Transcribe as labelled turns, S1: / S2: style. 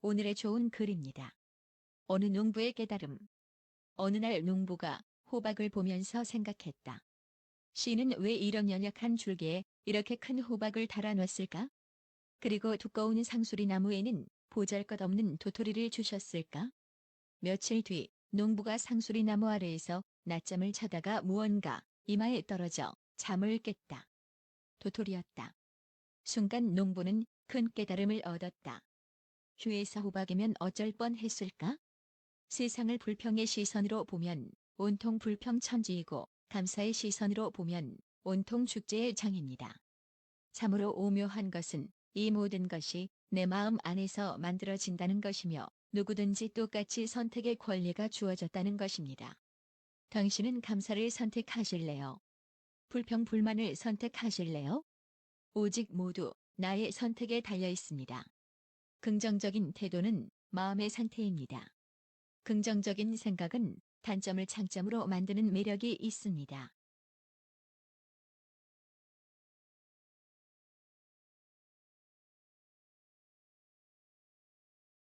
S1: 오늘의 좋은 글입니다. 어느 농부의 깨달음. 어느 날 농부가 호박을 보면서 생각했다. 씨는 왜 이런 연약한 줄기에 이렇게 큰 호박을 달아놨을까? 그리고 두꺼운 상수리 나무에는 보잘것없는 도토리를 주셨을까? 며칠 뒤 농부가 상수리 나무 아래에서 낮잠을 자다가 무언가 이마에 떨어져 잠을 깼다. 도토리였다. 순간 농부는 큰 깨달음을 얻었다. 휴에서 호박이면 어쩔 뻔했을까? 세상을 불평의 시선으로 보면 온통 불평 천지이고 감사의 시선으로 보면 온통 축제의 장입니다. 참으로 오묘한 것은 이 모든 것이 내 마음 안에서 만들어진다는 것이며 누구든지 똑같이 선택의 권리가 주어졌다는 것입니다. 당신은 감사를 선택하실래요? 불평 불만을 선택하실래요? 오직 모두 나의 선택에 달려 있습니다. 긍정적인 태도는 마음의 상태입니다. 긍정적인 생각은 단점을 장점으로 만드는 매력이 있습니다.